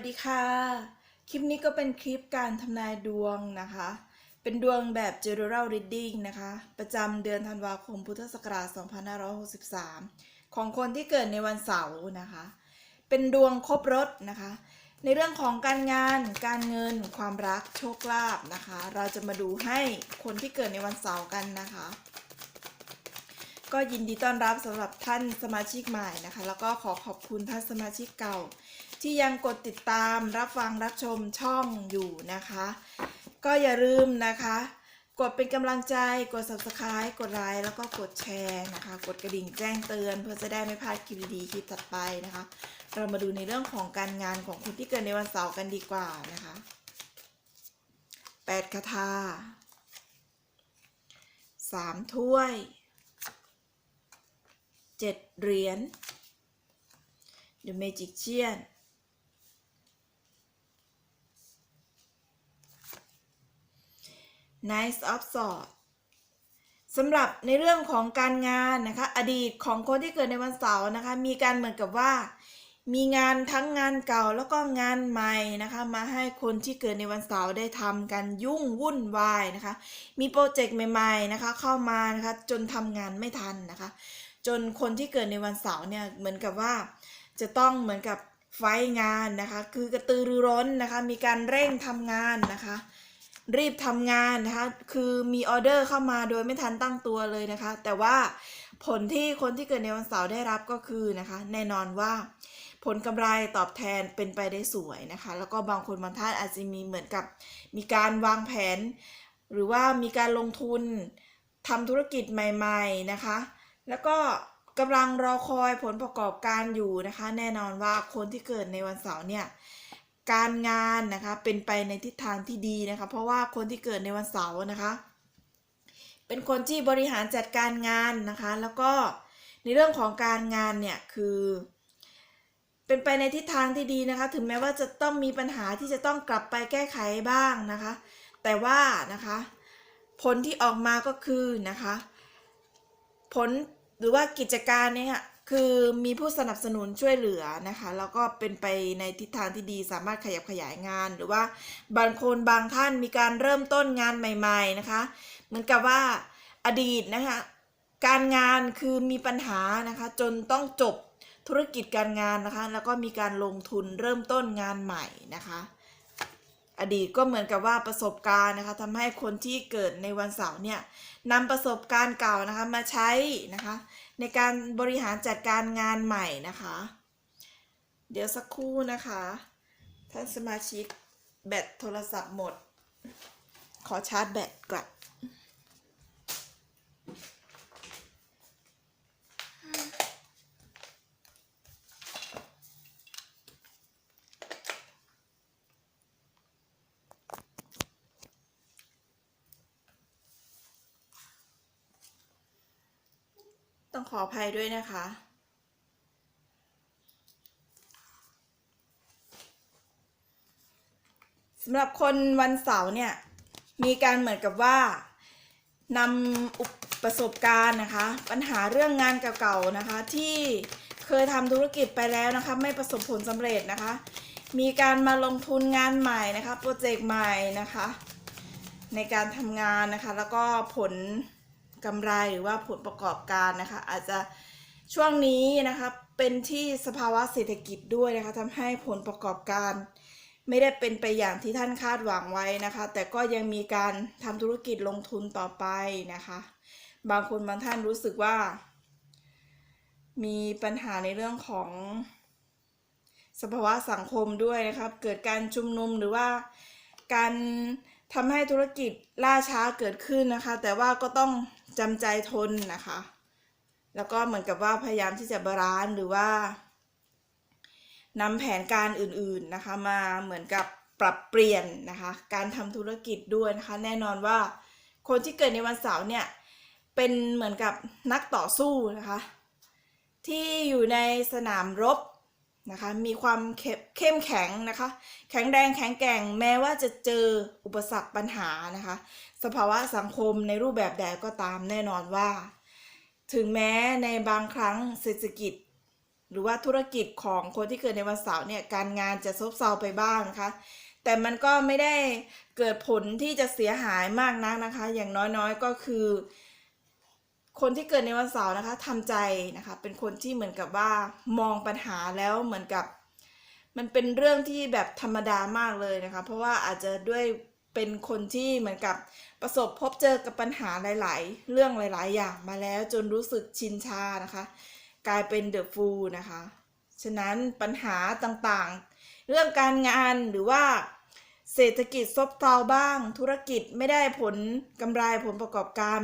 วัสดีค่ะ คลิปนี้ก็เป็นคลิปการทำนายดวงนะคะ เป็นดวงแบบ general reading นะคะ ประจำเดือนธันวาคมพุทธศักราช 2563 ของคนที่เกิดในวันเสาร์นะคะ เป็นดวงครบรถนะคะ ในเรื่องของการงาน การเงิน ความรัก โชคลาภนะคะ เราจะมาดูให้คนที่เกิดในวันเสาร์กันนะคะ ก็ยินดีต้อนรับสำหรับท่านสมาชิกใหม่นะคะ แล้วก็ขอขอบคุณท่านสมาชิกเก่า ที่ยังกดติดตามรับฟังรับชมช่องอยู่นะคะ ก็อย่าลืมนะคะ กดเป็นกำลังใจกด subscribe กดไลค์แล้วก็กดแชร์นะคะ กดกระดิ่งแจ้งเตือน เพื่อจะได้ไม่พลาดคลิปดีๆคลิปถัดไปนะคะ เรามาดูในเรื่องของการงานของคนที่เกิดในวันเสาร์กันดีกว่านะคะแปดคาถาสามถ้วยเจ็ดเหรียญ The Magician Nice of Swords สำหรับในเรื่องของการงานนะคะ อดีตของคนที่เกิดในวันเสาร์นะคะ มีการเหมือนกับว่า มีงานทั้งงานเก่าแล้วก็งานใหม่นะคะ มาให้คนที่เกิดในวันเสาร์ได้ทำกันยุ่งวุ่นวายนะคะ มีโปรเจกต์ใหม่ๆนะคะ เข้ามานะคะจนทำงานไม่ทันนะคะ จนคนที่เกิดในวันเสาร์เนี่ยเหมือนกับว่า จะต้องเหมือนกับไฟงานนะคะ คือกระตือรือร้นนะคะ มีการเร่งทำงานนะคะ รีบทำงานนะคะ คือมีออเดอร์เข้ามาโดยไม่ทันตั้งตัวเลยนะคะ แต่ว่าผลที่คนที่เกิดในวันเสาร์ได้รับก็คือนะคะ แน่นอนว่า ผลกำไรตอบแทนเป็นไปได้สวยนะคะ แล้วก็บางคนบางท่านอาจจะมีเหมือนกับ มีการวางแผน หรือว่ามีการลงทุนทำธุรกิจใหม่ๆนะคะ แล้วก็กำลังรอคอยผลประกอบการอยู่นะคะ แน่นอนว่าคนที่เกิดในวันเสาร์เนี่ย การงานนะคะเป็นไปในทิศทางที่ดีนะคะ เพราะว่าคนที่เกิดในวันเสาร์นะคะ เป็นคนที่บริหารจัดการงานนะคะ แล้วก็ในเรื่องของการงานเนี่ยคือ เป็นไปในทิศทางที่ดีนะคะ ถึงแม้ว่าจะต้องมีปัญหาที่จะต้องกลับไปแก้ไขบ้างนะคะ แต่ว่านะคะ ผลที่ออกมาก็คือนะคะ ผลหรือว่ากิจการเนี่ย คือมีผู้สนับสนุนช่วยเหลือนะคะ แล้วก็เป็นไปในทิศทางที่ดีสามารถขยับขยายงาน หรือว่าบางคนบางท่านมีการเริ่มต้นงานใหม่ ๆนะคะ เหมือนกับว่าอดีตนะคะ การงานคือมีปัญหานะคะ จนต้องจบธุรกิจการงานนะคะ แล้วก็มีการลงทุนเริ่มต้นงานใหม่นะคะอดีตก็เหมือนกับว่าประสบการณ์นะคะทำให้คนที่เกิดในวันเสาร์เนี่ยนำประสบการณ์เก่านะคะมาใช้นะคะ ในการบริหารจัดการงานใหม่นะคะ เดี๋ยวสักครู่นะคะ ท่านสมาชิกแบตโทรศัพท์หมด ขอชาร์จแบตก่อน ต้องขออภัยด้วยนะคะ สำหรับคนวันเสาร์เนี่ย มีการเหมือนกับว่านำอุปประสบการณ์นะคะ ปัญหาเรื่องงานเก่าๆนะคะ ที่เคยทำธุรกิจไปแล้วนะคะ ไม่ประสบผลสำเร็จนะคะ มีการมาลงทุนงานใหม่นะคะโปรเจกต์ใหม่นะคะ ในการทำงานนะคะ แล้วก็ผล กำไรหรือว่าผลประกอบการนะคะ อาจจะช่วงนี้นะคะเป็นที่สภาวะเศรษฐกิจด้วยนะคะทำให้ผลประกอบการ ไม่ได้เป็นไปอย่างที่ท่านคาดหวังไว้นะคะ แต่ก็ยังมีการทำธุรกิจลงทุนต่อไปนะคะ บางคนบางท่านรู้สึกว่า มีปัญหาในเรื่องของสภาวะสังคมด้วยนะครับ เกิดการชุมนุมหรือว่าการทำให้ธุรกิจล่าช้าเกิดขึ้นนะคะ แต่ว่าก็ต้อง จำใจทนนะคะ แล้วก็เหมือนกับว่าพยายามที่จะบาลานซ์หรือว่านำแผนการอื่นๆนะคะ มาเหมือนกับปรับเปลี่ยนนะคะ การทำธุรกิจด้วยนะคะ แน่นอนว่าคนที่เกิดในวันเสาร์เนี่ยเป็นเหมือนกับนักต่อสู้นะคะ ที่อยู่ในสนามรบ นะคะ มีความเข้มเข้มแข็งนะคะ แข็งแรงแข็งแกร่งแม้ว่าจะเจออุปสรรคปัญหานะคะ สภาวะสังคมในรูปแบบใดก็ตามแน่นอนว่า ถึงแม้ในบางครั้งเศรษฐกิจ หรือว่าธุรกิจของคนที่เกิดในวันเสาร์เนี่ยการงานจะซบเซาไปบ้างนะคะ แต่มันก็ไม่ได้เกิดผลที่จะเสียหายมากนักนะคะ อย่างน้อยๆก็คือ คนที่เกิดในวันเสาร์นะคะทำใจนะคะ เป็นคนที่เหมือนกับว่ามองปัญหาแล้วเหมือนกับ มันเป็นเรื่องที่แบบธรรมดามากเลยนะคะ เพราะว่าอาจจะด้วยเป็นคนที่เหมือนกับประสบพบเจอกับปัญหาหลาย ๆ เรื่องหลาย ๆ อย่างมาแล้วจนรู้สึกชินชานะคะ กลายเป็นเดอะฟูลนะคะ ฉะนั้นปัญหาต่างๆ เรื่องการงานหรือว่า เศรษฐกิจซบเซาบ้าง ธุรกิจไม่ได้ผลกำไรผลประกอบการ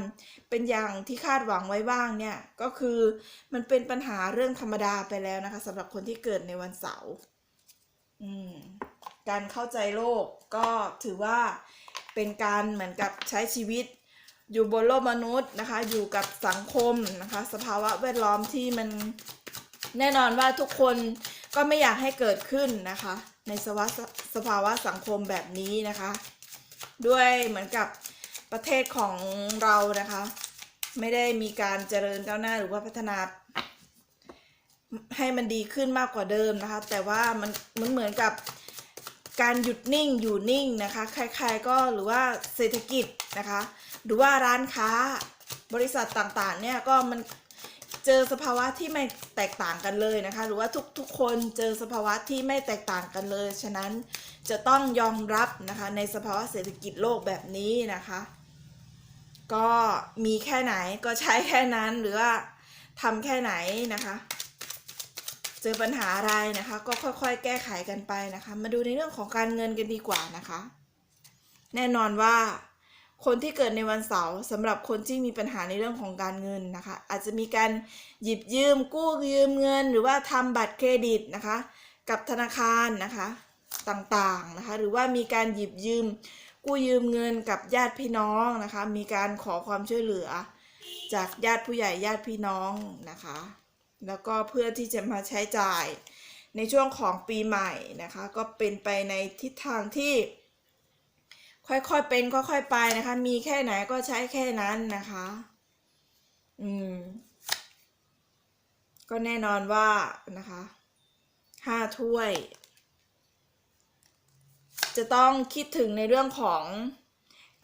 เป็นอย่างที่คาดหวังไว้บ้างเนี่ย ก็คือมันเป็นปัญหาเรื่องธรรมดาไปแล้วนะคะสำหรับคนที่เกิดในวันเสาร์การเข้าใจโลกก็ถือว่าเป็นการเหมือนกับใช้ชีวิตอยู่บนโลกมนุษย์นะคะ อยู่กับสังคมนะคะ สภาวะแวดล้อมที่มันแน่นอนว่าทุกคนก็ไม่อยากให้เกิดขึ้นนะคะ ในสภาวะสภาวะสังคมแบบนี้นะคะ ด้วยเหมือนกับประเทศของเรานะคะ ไม่ได้มีการเจริญก้าวหน้าหรือว่าพัฒนา ให้มันดีขึ้นมากกว่าเดิมนะคะ แต่ว่ามันมันเหมือนกับการหยุดนิ่งอยู่นิ่งนะคะ ใครๆก็หรือว่าเศรษฐกิจนะคะ หรือว่าร้านค้าบริษัทต่างๆเนี่ยก็มัน เจอสภาวะที่ไม่แตกต่างกันเลยนะคะ หรือว่าทุกๆคนเจอสภาวะที่ไม่แตกต่างกันเลย ฉะนั้นจะต้องยอมรับนะคะในสภาวะเศรษฐกิจโลกแบบนี้นะคะ ก็มีแค่ไหนก็ใช้แค่นั้นหรือว่าทำแค่ไหนนะคะ เจอปัญหาอะไรนะคะ ก็ค่อยๆ แก้ไขกันไปนะคะ มาดูในเรื่องของการเงินกันดีกว่านะคะ แน่นอนว่า คนที่เกิดในวันเสาร์สำหรับคนที่มีปัญหาในเรื่องของการเงินนะคะ อาจจะมีการหยิบยืมกู้ยืมเงิน หรือว่าทำบัตรเครดิตนะคะ กับธนาคารนะคะต่างๆนะคะ หรือว่ามีการหยิบยืม กู้ยืมเงินกับญาติพี่น้องนะคะ มีการขอความช่วยเหลือ จากญาติผู้ใหญ่ญาติพี่น้องนะคะ แล้วก็เพื่อที่จะมาใช้จ่ายในช่วงของปีใหม่นะคะ ก็เป็นไปในทิศทางที่ ค่อยๆเป็นค่อยๆไปนะคะ มีแค่ไหนก็ใช้แค่นั้นนะคะ อืม ก็แน่นอนว่านะคะห้าถ้วย จะต้องคิดถึงในเรื่องของ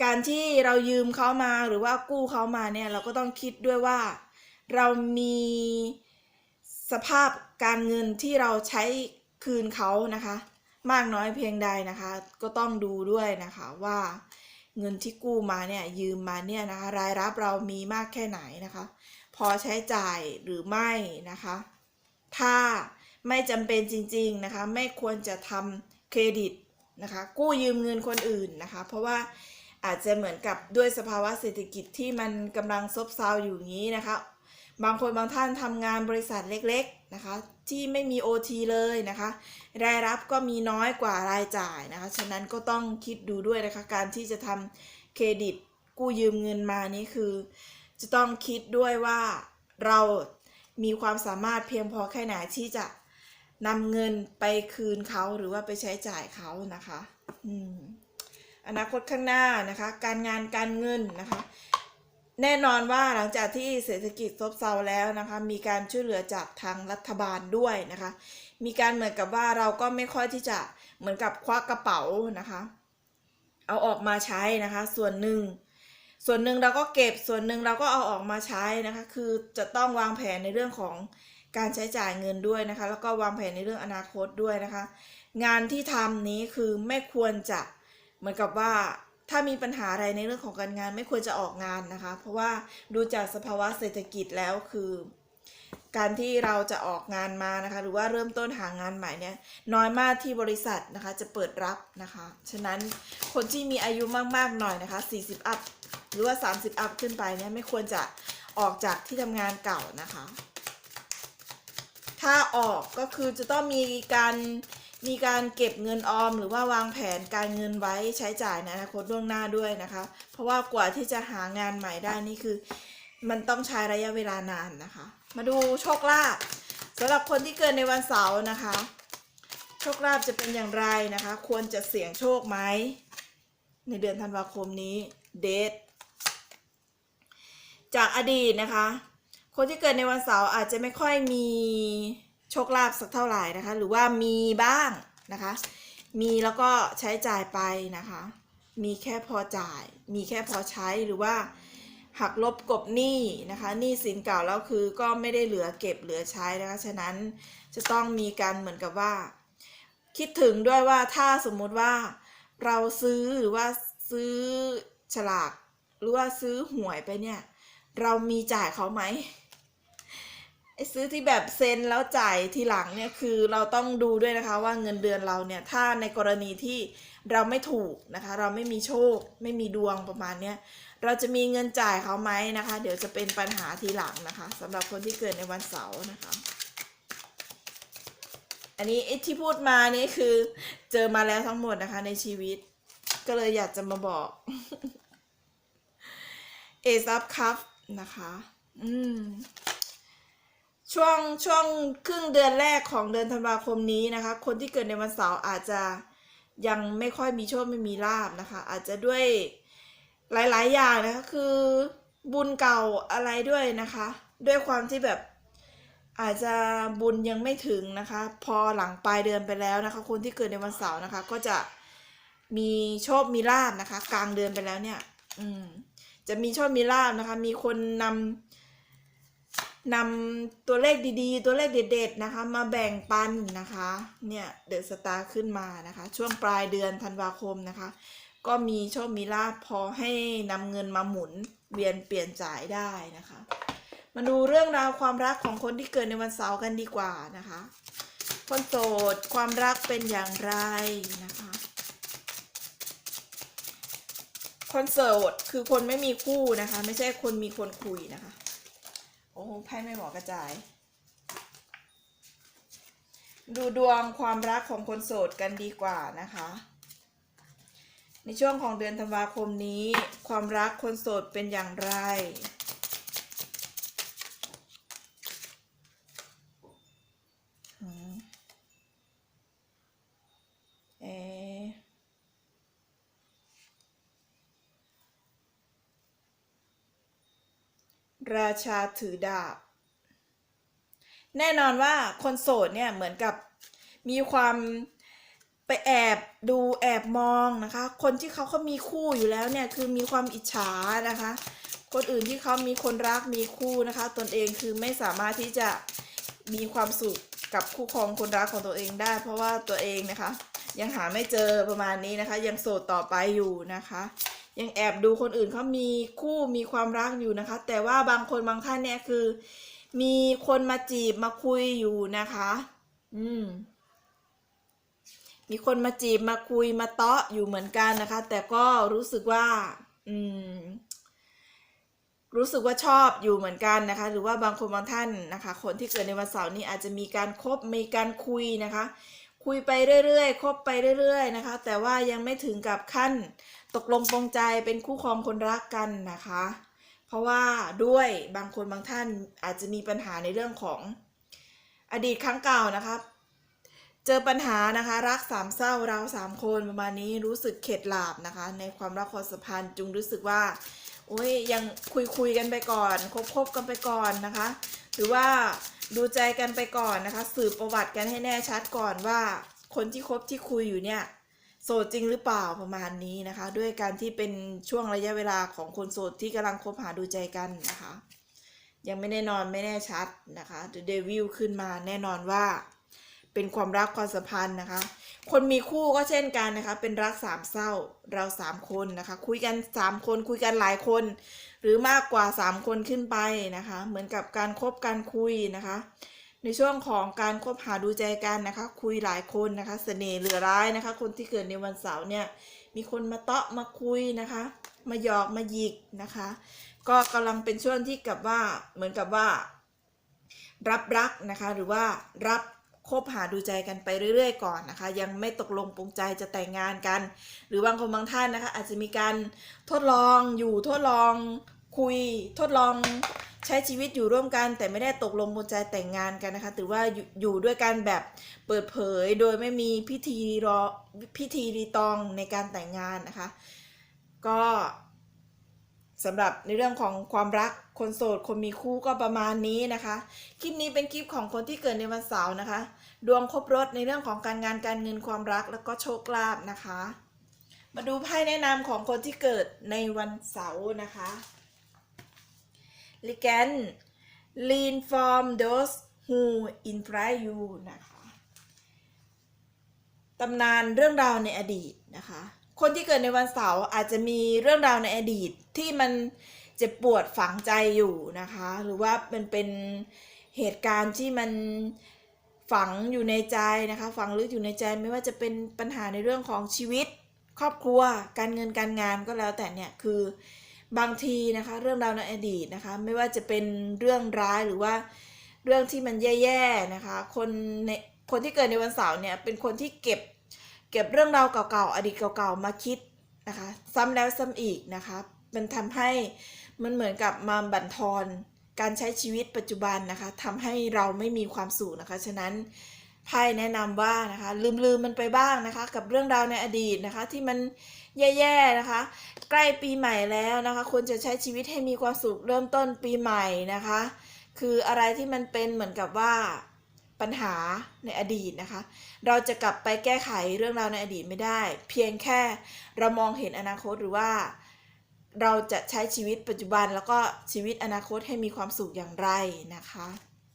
การที่เรายืมเขามาหรือว่ากู้เขามาเนี่ย เราก็ต้องคิดด้วยว่า เรามีสภาพการเงินที่เราใช้คืนเขานะคะ มากน้อยเพียงใดนะคะ ก็ต้องดูด้วยนะคะว่าเงินที่กู้มาเนี่ยยืมมาเนี่ยนะคะ รายรับเรามีมากแค่ไหนนะคะ พอใช้จ่ายหรือไม่นะคะ ถ้าไม่จำเป็นจริงๆนะคะ ไม่ควรจะทำเครดิตนะคะ กู้ยืมเงินคนอื่นนะคะ เพราะว่าอาจจะเหมือนกับด้วยสภาวะเศรษฐกิจที่มันกำลังซบเซาอยู่อย่างนี้นะคะ บางคนบางท่านทำงานบริษัทเล็กๆ นะคะที่ไม่มี OT เลยนะคะ รายรับก็มีน้อยกว่ารายจ่ายนะคะ ฉะนั้นก็ต้องคิดดูด้วยนะคะ การที่จะทำเครดิตกู้ยืมเงินมานี่คือ จะต้องคิดด้วยว่าเรามีความสามารถเพียงพอแค่ไหนที่จะนำเงินไปคืนเขาหรือว่าไปใช้จ่ายเขานะคะออนาคตข้างหน้านะคะ การงานการเงินนะคะ แน่นอนว่าหลังจากที่เศรษฐกิจซบเซาแล้วนะคะ มีการช่วยเหลือจากทางรัฐบาลด้วยนะคะ มีการเหมือนกับว่าเราก็ไม่ค่อยที่จะเหมือนกับควักกระเป๋านะคะ เอาออกมาใช้นะคะ ส่วนหนึ่ง ส่วนหนึ่งเราก็เก็บส่วนหนึ่งเราก็เอาออกมาใช้นะคะ คือจะต้องวางแผนในเรื่องของการใช้จ่ายเงินด้วยนะคะ แล้วก็วางแผนในเรื่องอนาคตด้วยนะคะ งานที่ทำนี้คือไม่ควรจะเหมือนกับว่า ถ้ามีปัญหาอะไรในเรื่องของการงานไม่ควรจะออกงานนะคะ เพราะว่าดูจากสภาวะเศรษฐกิจแล้วคือ การที่เราจะออกงานมานะคะ หรือว่าเริ่มต้นหางานใหม่เนี่ยน้อยมากที่บริษัทนะคะ จะเปิดรับนะคะ ฉะนั้นคนที่มีอายุมากๆหน่อยนะคะ 40 อัพหรือว่า 30 อัพขึ้นไปเนี่ยไม่ควรจะออกจากที่ทำงานเก่านะคะ ถ้าออกก็คือจะต้องมีการ มีการเก็บเงินออมหรือว่าวางแผนการเงินไว้ใช้จ่ายในอนาคตล่วงหน้าด้วยนะคะ เพราะว่ากว่าที่จะหางานใหม่ได้นี่คือ มันต้องใช้ระยะเวลานานนะคะ มาดูโชคลาภสำหรับคนที่เกิดในวันเสาร์นะคะ โชคลาภจะเป็นอย่างไรนะคะ ควรจะเสี่ยงโชคไหมในเดือนธันวาคมนี้เดทจากอดีตนะคะ คนที่เกิดในวันเสาร์อาจจะไม่ค่อยมี โชคลาภสักเท่าไหร่นะคะ หรือว่ามีบ้างนะคะ มีแล้วก็ใช้จ่ายไปนะคะ มีแค่พอจ่าย มีแค่พอใช้หรือว่าหักลบกบหนี้นะคะหนี้สินเก่าแล้วคือก็ไม่ได้เหลือเก็บเหลือใช้นะคะฉะนั้นจะต้องมีการเหมือนกับว่า คิดถึงด้วยว่าถ้าสมมุติว่าเราซื้อหรือว่าซื้อฉลาก หรือว่าซื้อหวยไปเนี่ย เรามีจ่ายเขาไหม ไอ้ซื้อที่แบบเซ็นแล้วจ่ายทีหลังเนี่ยคือเราต้องดูด้วยนะคะว่าเงินเดือนเราเนี่ยถ้าในกรณีที่เราไม่ถูกนะคะ เราไม่มีโชค ไม่มีดวงประมาณเนี้ยเราจะมีเงินจ่ายเขาไหมนะคะ เดี๋ยวจะเป็นปัญหาทีหลังนะคะสำหรับคนที่เกิดในวันเสาร์นะคะ อันนี้ไอ้ที่พูดมานี่คือเจอมาแล้วทั้งหมดนะคะ ในชีวิต ก็เลยอยากจะมาบอกเอซับคัฟนะคะ อืม ช่วงช่วงครึ่งเดือนแรกของเดือนธันวาคมนี้นะคะ คนที่เกิดในวันเสาร์อาจจะยังไม่ค่อยมีโชคไม่มีลาบนะคะ อาจจะด้วยหลาย ๆ อย่างนะคะคือบุญเก่าอะไรด้วยนะคะ ด้วยความที่แบบอาจจะบุญยังไม่ถึงนะคะ พอหลังปลายเดือนไปแล้วนะคะ คนที่เกิดในวันเสาร์นะคะ ก็จะมีโชคมีลาบนะคะ กลางเดือนไปแล้วเนี่ย อืมจะมีโชคมีลาบนะคะ มีคนนำ นำตัวเลขดีๆ ตัวเลขเด็ดๆนะคะ มาแบ่งปันนะคะ เนี่ยเดอะสตาร์ขึ้นมานะคะ ช่วงปลายเดือนธันวาคมนะคะ ก็มีโชคมีลาบพอให้นำเงินมาหมุนเวียนเปลี่ยนจ่ายได้นะคะ มาดูเรื่องราวความรักของคนที่เกิดในวันเสาร์กันดีกว่านะคะ คนโสดความรักเป็นอย่างไรนะคะคนโสดคือคนไม่มีคู่นะคะ ไม่ใช่คนมีคนคุยนะคะ โอ้ไพ่ไม่เหมาะกระจาย ดูดวงความรักของคนโสดกันดีกว่านะคะ ในช่วงของเดือนธันวาคมนี้ ความรักคนโสดเป็นอย่างไร อืมเอะรา ชาถือดาบ แน่นอนว่าคนโสดเนี่ยเหมือนกับมีความไปแอบดูแอบมองนะคะ คนที่เขาเขามีคู่อยู่แล้วเนี่ยคือมีความอิจฉานะคะ คนอื่นที่เขามีคนรักมีคู่นะคะ ตนเองคือไม่สามารถที่จะมีความสุขกับคู่ครองคนรักของตัวเองได้ เพราะว่าตัวเองนะคะ ยังหาไม่เจอประมาณนี้นะคะ ยังโสดต่อไปอยู่นะคะ ยังแอบดูคนอื่นเขามีคู่มีความรักอยู่นะคะ แต่ว่าบางคนบางท่านเนี่ยคือ มีคนมาจีบมาคุยอยู่นะคะ อืม มีคนมาจีบมาคุยมาเตาะอยู่เหมือนกันนะคะ แต่ก็รู้สึกว่า อืม รู้สึกว่าชอบอยู่เหมือนกันนะคะ หรือว่าบางคนบางท่านนะคะ คนที่เกิดในวันเสาร์นี้อาจจะมีการคบมีการคุยนะคะคุยไปเรื่อยๆ คบไปเรื่อย ๆ นะคะ แต่ว่ายังไม่ถึงกับขั้น ตกลงปรงใจเป็นคู่ครองคนรักกันนะคะ เพราะว่าด้วยบางคนบางท่านอาจจะมีปัญหาในเรื่องของอดีตครั้งเก่านะคะเจอปัญหานะคะรักสามเศร้าเราสามคนประมาณนี้รู้สึกเข็ดหลาบนะคะ ในความรักความสัมพันธ์จุงรู้สึกว่าโอ้ยยังคุยคุยกันไปก่อนคบคบกันไปก่อนนะคะ หรือว่าดูใจกันไปก่อนนะคะ สืบประวัติกันให้แน่ชัดก่อนว่า คนที่คบที่คุยอยู่เนี่ย โสดจริงหรือเปล่าประมาณนี้นะคะ ด้วยการที่เป็นช่วงระยะเวลาของคนโสดที่กำลังคบหาดูใจกันนะคะ ยังไม่แน่นอนไม่แน่ชัดนะคะ The Devil ขึ้นมาแน่นอนว่า เป็นความรักความสัมพันธ์นะคะ คนมีคู่ก็เช่นกันนะคะ เป็นรักสามเศร้าเราสามคนนะคะ คุยกันสามคนคุยกันหลายคน หรือมากกว่าสามคนขึ้นไปนะคะ เหมือนกับการคบการคุยนะคะ ในช่วงของการคบหาดูใจกันนะคะ คุยหลายคนนะคะ เสน่ห์เหลือร้ายนะคะ คนที่เกิดในวันเสาร์เนี่ยมีคนมาเตาะมาคุยนะคะ มาหยอกมาหยิกนะคะ ก็กำลังเป็นช่วงที่กับว่าเหมือนกับว่า รับรักนะคะ หรือว่ารับคบหาดูใจกันไปเรื่อยๆ ก่อนนะคะ ยังไม่ตกลงปรงใจจะแต่งงานกัน หรือบางคนบางท่านนะคะ อาจจะมีการทดลองอยู่ทดลองคุยทดลอง ใช้ชีวิตอยู่ร่วมกันแต่ไม่ได้ตกลงปรงใจแต่งงานกันนะคะถือว่าอยู่อยู่ด้วยกันแบบเปิดเผยโดยไม่มีพิธีรอพิธีรีตองในการแต่งงานนะคะ ก็สำหรับในเรื่องของความรักคนโสดคนมีคู่ก็ประมาณนี้นะคะ คลิปนี้เป็นคลิปของคนที่เกิดในวันเสาร์นะคะ ดวงครบรถในเรื่องของการงานการเงินความรักแล้วก็โชคลาภนะคะ มาดูไพ่แนะนำของคนที่เกิดในวันเสาร์นะคะ ลิแกน lean from those who inspire you นะคะตำนานเรื่องราวในอดีตนะคะ คนที่เกิดในวันเสาร์อาจจะมีเรื่องราวในอดีตที่มันเจ็บปวดฝังใจอยู่นะคะ หรือว่ามันเป็นเหตุการณ์ที่มันฝังอยู่ในใจนะคะ ฝังลึกอยู่ในใจไม่ว่าจะเป็นปัญหาในเรื่องของชีวิต ครอบครัว การเงินการงานก็แล้วแต่เนี่ยคือ บางทีนะคะเรื่องราวในอดีตนะคะไม่ว่าจะเป็นเรื่องร้ายหรือว่าเรื่องที่มันแย่ๆนะคะคนในคนที่เกิดในวันเสาร์เนี่ยเป็นคนที่เก็บเก็บเรื่องราวเก่าๆอดีตเก่าๆมาคิดนะคะซ้ำแล้วซ้ำอีกนะคะมันทำให้มันเหมือนกับมาบั่นทอนการใช้ชีวิตปัจจุบันนะคะทำให้เราไม่มีความสุขนะคะ ฉะนั้นไพ่แนะนำว่านะคะลืมๆมันไปบ้างนะคะ กับเรื่องราวในอดีตนะคะที่มัน แย่ๆนะคะ ใกล้ปีใหม่แล้วนะคะควรจะใช้ชีวิตให้มีความสุขเริ่มต้นปีใหม่นะคะ คืออะไรที่มันเป็นเหมือนกับว่าปัญหาในอดีตนะคะ เราจะกลับไปแก้ไขเรื่องราวในอดีตไม่ได้ เพียงแค่เรามองเห็นอนาคตหรือว่า เราจะใช้ชีวิตปัจจุบันแล้วก็ชีวิตอนาคตให้มีความสุขอย่างไรนะคะ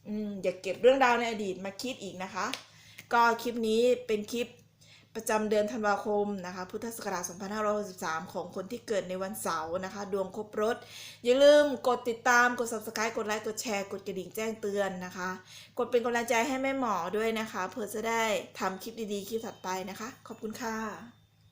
อืมอย่าเก็บเรื่องราวในอดีตมาคิดอีกนะคะ ก็คลิปนี้เป็นคลิป ประจำเดือนธันวาคมนะคะ พุทธศักราช 2563 ของคนที่เกิดในวันเสาร์นะคะ ดวงครบรถ อย่าลืมกดติดตาม กด subscribe กดไลค์ กดแชร์ กดกระดิ่งแจ้งเตือนนะคะ กดเป็นกำลังใจให้แม่หมอด้วยนะคะ เพื่อจะได้ทำคลิปดีๆ คลิปถัดไปนะคะ ขอบคุณค่ะ